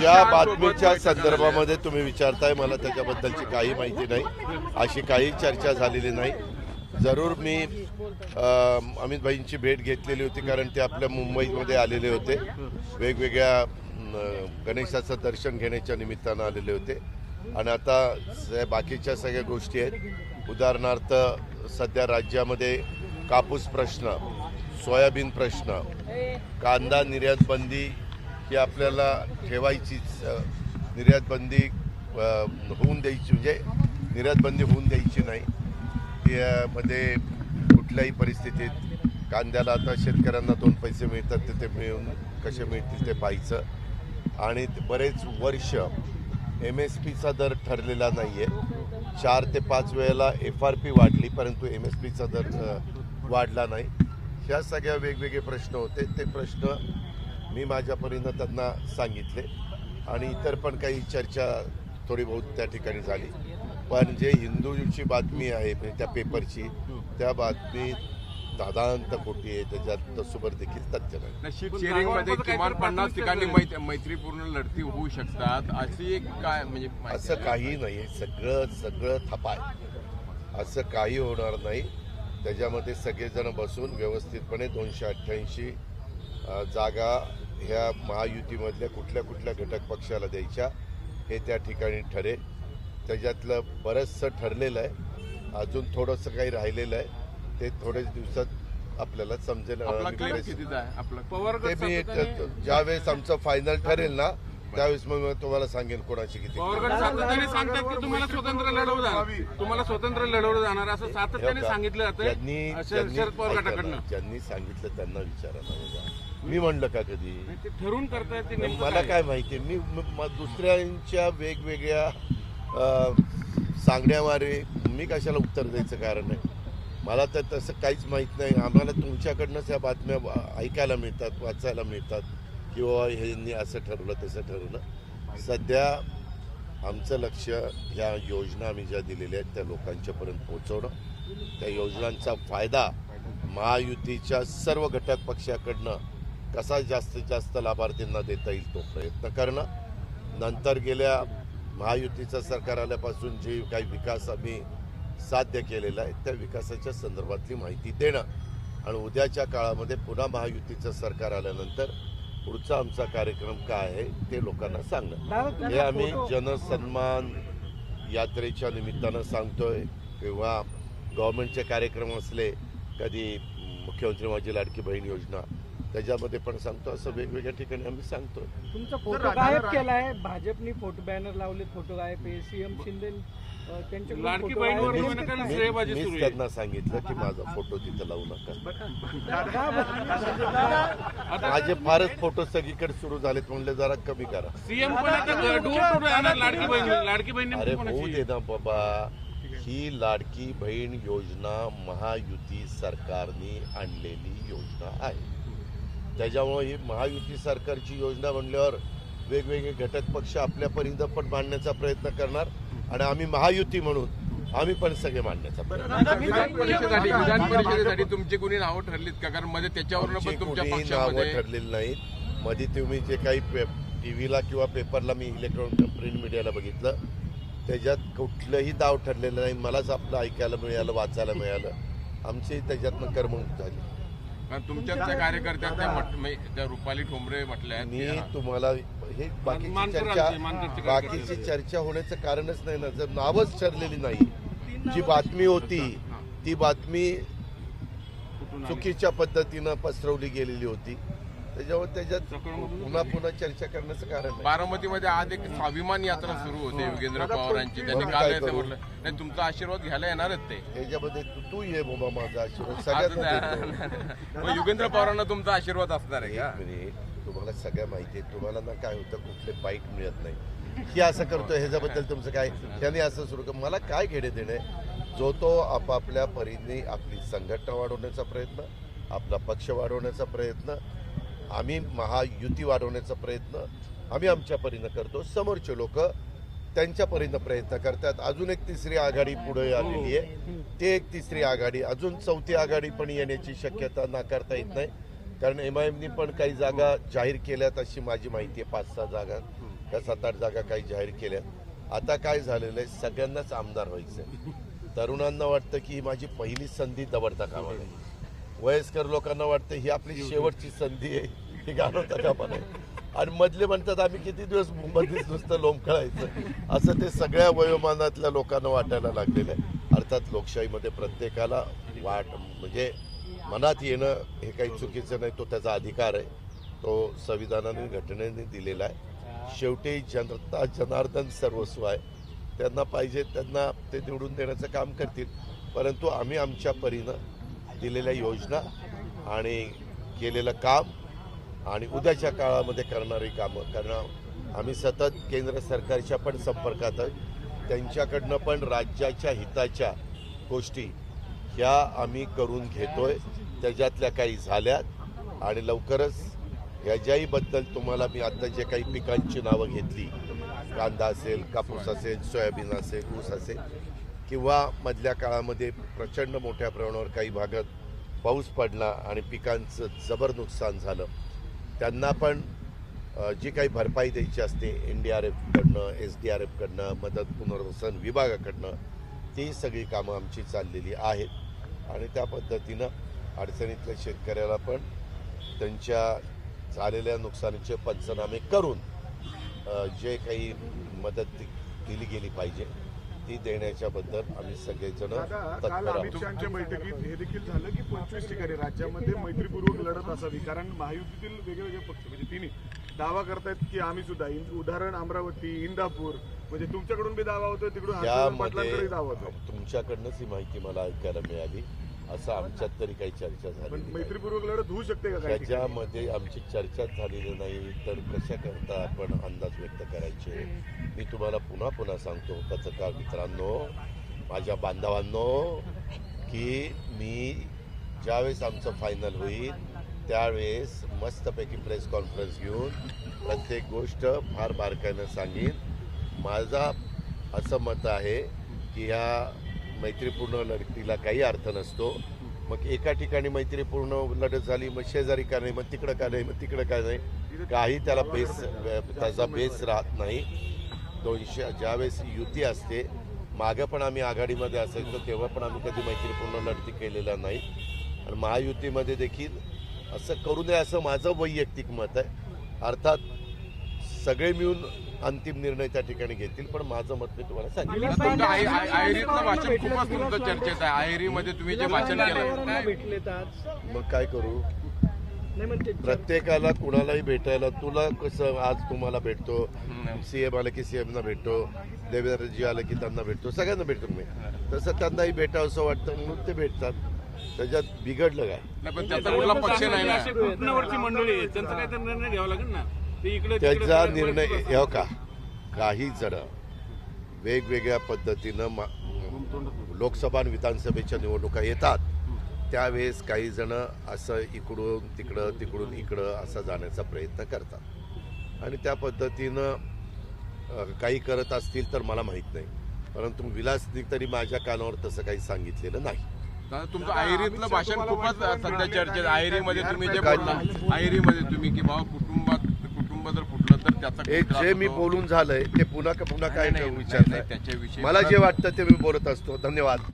ज्या बातमीच्या. संदर्भामध्ये तुम्ही विचारताय मला त्याच्याबद्दलची काही माहिती नाही. अशी काही चर्चा झालेली नाही. जरूर मी अमित भाईंची भेट घेतलेली होती कारण ते आपल्या मुंबईमध्ये आलेले होते. वेगवेगळ्या गणेशाचं दर्शन घेण्याच्या निमित्तानं आलेले होते. आणि आता स- बाकीच्या सगळ्या गोष्टी आहेत. उदाहरणार्थ सध्या राज्यामध्ये कापूस प्रश्न सोयाबीन प्रश्न कांदा निर्यात बंदी ही आपल्याला ठेवायचीच निर्यातबंदी होऊन द्यायची म्हणजे निर्यातबंदी होऊन द्यायची नाही. त्यामध्ये कुठल्याही परिस्थितीत कांद्याला आता शेतकऱ्यांना दोन पैसे मिळतात ते ते मिळून कसे मिळतील ते पाहायचं. आणि बरेच वर्ष एम एस पीचा दर ठरलेला नाही आहे चार ते पाच वेळेला एफ आर पी वाढली परंतु एम एस पीचा दर वाढला नाही. ह्या सगळ्या वेगवेगळे प्रश्न होते. ते प्रश्न मी माझ्या परीनं त्यांना सांगितले आणि इतर पण काही चर्चा थोडी बहुत त्या ठिकाणी झाली. पण जे हिंदूची बातमी आहे म्हणजे त्या पेपरची त्या बातमी दादांत खोटी आहे त्याच्यात तसुबर देखील तथ्य नाही. सीट किमान पन्नास ठिकाणी मैत्रीपूर्ण लढती होऊ शकतात अशी एक काय म्हणजे असं? काही नाही सगळं सगळं थपाय. असं काही होणार नाही. त्याच्यामध्ये सगळेजण बसून व्यवस्थितपणे दोनशे अठ्ठ्याऐंशी जागा ह्या महायुतीमधल्या कुठल्या कुठल्या घटक पक्षाला द्यायच्या हे त्या ठिकाणी ठरेल. त्याच्यातलं बरंचसं ठरलेलं आहे. अजून थोडंसं काही राहिलेलं आहे. ते थोड्याच दिवसात आपल्याला समजेल. ते मी ज्यावेळेस आमचं फायनल ठरेल ना त्यावेळेस मग मी तुम्हाला सांगेन कोणाची किती. पवारगड सातत्याने सांगतात की तुम्हाला स्वतंत्र लढवलं जाणार तुम्हाला स्वतंत्र लढवलं जाणार असं सातत्याने सांगितलं ज्यांनी जातं शरद पवार ऐका ना, गटाकडनं. ज्यांनी सांगितलं त्यांना विचारा ना बाबा. मी म्हणलं का कधी? नाही, ते ठरवून करतायत ते नेमकं मला काय? माहिती? मी म- म- दुसऱ्यांच्या वेगवेगळ्या अ, सांगण्यामारे मी कशाला उत्तर द्यायचं कारण आहे मला तर तसं काहीच माहीत नाही. आम्हाला तुमच्याकडनंच या बातम्या वा- ऐकायला मिळतात वाचायला मिळतात. किंवा ह्यांनी असं ठरवलं तसं ठरवलं. सध्या आमचं लक्ष ह्या योजना आम्ही ज्या दिलेल्या आहेत त्या लोकांच्यापर्यंत पोहोचवणं. त्या योजनांचा फायदा महायुतीच्या सर्व घटक पक्षाकडनं कसा जास्तीत जास्त लाभार्थींना देता येईल तो प्रयत्न करणं. नंतर गेल्या महायुतीचं सरकार आल्यापासून जे काही विकास आम्ही साध्य केलेला आहे त्या विकासाच्या संदर्भातली माहिती देणं. आणि उद्याच्या काळामध्ये पुन्हा महायुतीचं सरकार आल्यानंतर पुढचा आमचा कार्यक्रम काय आहे ते लोकांना सांगणं. हे आम्ही जनसन्मान यात्रेच्या निमित्तानं सांगतोय. किंवा गव्हर्नमेंटचे कार्यक्रम असले कधी मुख्यमंत्री माझी लाडकी बहीण योजना त्याच्यामध्ये पण सांगतो असं वेगवेगळ्या ठिकाणी आम्ही सांगतोय तुमचा फोटो गायब केलाय भाजपनी फोटो बॅनर लावले फोटो गायब आहे सीएम शिंदे मीच सुरू आहे त्यांना सांगितलं की माझा फोटो तिथं लावू नका? माझे फारच फोटो सगळीकडे सुरू झालेत म्हणले जरा कमी करा सीएम पण आता डोर टू डोर येणार लाडकी बहीण लाडकी बहीण अरे होऊ दे ना बाबा ही लाडकी बहीण योजना महायुती सरकारने आणलेली योजना आहे त्याच्यामुळे ही महायुती सरकारची योजना म्हणल्यावर वेगवेगळे घटक पक्ष आपल्या परिंद पण मांडण्याचा प्रयत्न करणार आणि आम्ही महायुती म्हणून आम्ही पण सगळे मांडण्याचा प्रयत्न विधान परिषदेसाठी विधान परिषदेसाठी तुमची कुणी नावं ठरलीत का? कारण मध्ये त्याच्यावरनं आमची पण तुमच्या कोणी नावं पक्षामध्ये ठरलेली नाहीत. मध्ये तुम्ही जे काही टीव्हीला किंवा पेपरला मी इलेक्ट्रॉनिक प्रिंट मीडियाला बघितलं त्याच्यात कुठलंही दाव ठरलेलं नाही. मलाच आपलं ऐकायला मिळालं वाचायला मिळालं. आमची त्याच्यातनं करमणूक झाली. कारण तुमच्याच त्या कार्यकर्त्या त्या म्हट- त्या रुपाली ठोंबरे म्हटल्या मी तुम्हाला हे बाकीची चर्चा बाकीची चर्चा होण्याचं कारणच नाही ना. जर नावच ठरलेली नाही जी बातमी होती ती बातमी चुकीच्या पद्धतीनं पसरवली गेलेली होती. त्याच्यावर त्याच्यात पुन्हा पुन्हा चर्चा करण्याचं कारण बारामतीमध्ये आज एक स्वाभिमान यात्रा सुरू होते योगेंद्र पवारांची. त्यांनी काल करू? म्हटलं नाही तुमचा आशीर्वाद घ्यायला येणारच ते. त्याच्यामध्ये तू ये बाबा माझा आशीर्वाद. मग योगेंद्र पवारांना तुमचा आशीर्वाद असणार आहे का? तुम्हाला सगळ्या माहिती आहे तुम्हाला ना काय होतं कुठले बाईट मिळत नाही. की असं करतोय ह्याच्याबद्दल तुमचं काय? त्याने असं सुरू कर. मला काय घेणे देणे? जो तो आपापल्या परीने आपली संघटना वाढवण्याचा प्रयत्न आपला पक्ष वाढवण्याचा प्रयत्न आम्ही महायुती वाढवण्याचा प्रयत्न आम्ही आमच्या परीनं करतो. समोरचे लोक त्यांच्या परीनं प्रयत्न करतात. अजून एक तिसरी आघाडी पुढे आलेली आहे. ते एक तिसरी आघाडी अजून चौथी आघाडी पण येण्याची शक्यता नाकारता येत नाही. कारण एम आय एमनी पण काही जागा जाहीर केल्यात अशी माझी माहिती आहे. पाच सहा जागा त्या सात आठ जागा काही जाहीर केल्या आता काय झालेलं आहे? सगळ्यांनाच आमदार व्हायचं तरुणांना वाटतं की ही माझी पहिली संधी दवडता कामा नये. वयस्कर लोकांना वाटतं ही आपली शेवटची संधी आहे. ही घालवता कामा नये आणि मधले म्हणतात आम्ही किती दिवस मध्येच नुसतं लोंबकळायचं असं ते सगळ्या वयोमानातल्या लोकांना वाटायला लागलेलं आहे. अर्थात लोकशाहीमध्ये प्रत्येकाला वाट म्हणजे मनात येणं हे काही चुकीचं नाही. तो त्याचा अधिकार आहे. तो संविधानाने घटनेने दिलेला आहे. शेवटी जनता जनार्दन सर्वस्व आहे. त्यांना पाहिजे त्यांना ते निवडून देण्याचं काम करतील. परंतु आम्ही आमच्या परीनं दिलेल्या योजना आणि केलेलं काम आणि उद्याच्या काळामध्ये करणारी कामं. कारण आम्ही सतत केंद्र सरकारच्या पण संपर्कात त्यांच्याकडनं पण राज्याच्या हिताच्या गोष्टी ह्या आम्ही करून घेतोय. त्याच्यातल्या काही झाल्यात आणि लवकरच ह्याच्याहीबद्दल तुम्हाला मी आता जे काही पिकांची नावं घेतली कांदा असेल कापूस असेल सोयाबीन असेल ऊस असेल किंवा मधल्या काळामध्ये प्रचंड मोठ्या प्रमाणावर काही भागात पाऊस पडला आणि पिकांचं जबर नुकसान झालं त्यांना पण जी काही भरपाई द्यायची असते एन डी आर एफकडनं एस डी आर एफकडनं मदत पुनर्वसन विभागाकडनं ती सगळी कामं आमची चाललेली आहेत. आणि त्या पद्धतीनं अडचणीतल्या शेतकऱ्याला पण त्यांच्या झालेल्या नुकसानीचे पंचनामे करून जे काही मदत दिली गेली पाहिजे. ती देण्याच्या बद्दल आम्ही सगळेजण काल अमित शहाच्या बैठकीत हे देखील झालं की पंचवीस ठिकाणी राज्यामध्ये मैत्रीपूर्वक लढत असावी कारण महायुतीतील वेगवेगळे पक्ष म्हणजे तिन्ही दावा करतायत की आम्ही सुद्धा उदाहरण अमरावती इंदापूर म्हणजे तुमच्याकडून बी दावा होतोय तिकडून दावा होतोय. तुमच्याकडनंच ही माहिती मला ऐकायला मिळाली. असं आमच्यात तरी काही चर्चा झाली. मैत्रीपूर्वक लढत होऊ शकते का? त्याच्यामध्ये आमची चर्चाच झालेली नाही तर कशा करता आपण अंदाज व्यक्त करायचे मी तुम्हाला पुन्हा पुन्हा सांगतो पत्रकार मित्रांनो माझ्या बांधवांनो की मी ज्यावेळेस आमचं फायनल होईल त्यावेळेस मस्तपैकी प्रेस कॉन्फरन्स घेऊन प्रत्येक गोष्ट फार बारकाईनं सांगेन माझा असं मत आहे की ह्या मैत्रीपूर्ण लढतीला काही अर्थ नसतो. मग एका ठिकाणी मैत्रीपूर्ण लढत झाली मग शेजारी का नाही मग तिकडं का नाही मग तिकडं का नाही काही त्याला बेस त्याचा बेस राहत नाही. दोनशे ज्यावेळेस युती असते मागं पण आम्ही आघाडीमध्ये असायचो तेव्हा पण आम्ही कधी मैत्रीपूर्ण लढती केलेला नाही. आणि महायुतीमध्ये देखील असं करू नये असं माझं वैयक्तिक मत आहे. अर्थात सगळे मिळून अंतिम निर्णय त्या ठिकाणी घेतील पण माझं मत मी तुम्हाला सांगितलं आयरीतलं भाषण खूपच तुमचं चर्चेत आहे. आयरीमध्ये तुम्ही जे भाषण केलं मग काय करू? नाही म्हणते प्रत्येकाला कुणालाही भेटायला तुला कसं आज तुम्हाला भेटतो? सीएम आलं की सीएम ना भेटतो. देवेंद्रजी आलं की त्यांना भेटतो. सगळ्यांना भेटतो मी तसं त्यांनाही भेटावं असं वाटतं म्हणून ते भेटतात. त्याच्यात बिघडलं काय? नाही पण त्याचा कुठला पक्ष नाही ना. मंडळी त्यांचा काहीतरी निर्णय घ्यावा लागेल ना. त्याचा निर्णय हे का? काही जण वेगवेगळ्या पद्धतीनं मा- लोकसभा आणि विधानसभेच्या निवडणुका येतात. त्यावेळेस काही जण असं इकडून तिकडं तिकडून इकडं असं जाण्याचा प्रयत्न करतात. आणि त्या पद्धतीनं काही करत असतील तर मला माहीत नाही. परंतु विलासनी तरी माझ्या कानावर तसं काही सांगितलेलं नाही. तुमचं आयरीतलं भाषण खूपच सध्या चर्चेत. आयरीमध्ये तुम्ही जे बोलला आयरीमध्ये तुम्ही की बाबा कुटुंब त्रास जे मी. बोलून झालंय ते पुन्हा का पुन्हा काय त्याच्याविषयी मला जे वाटतं ते मी बोलत असतो. धन्यवाद.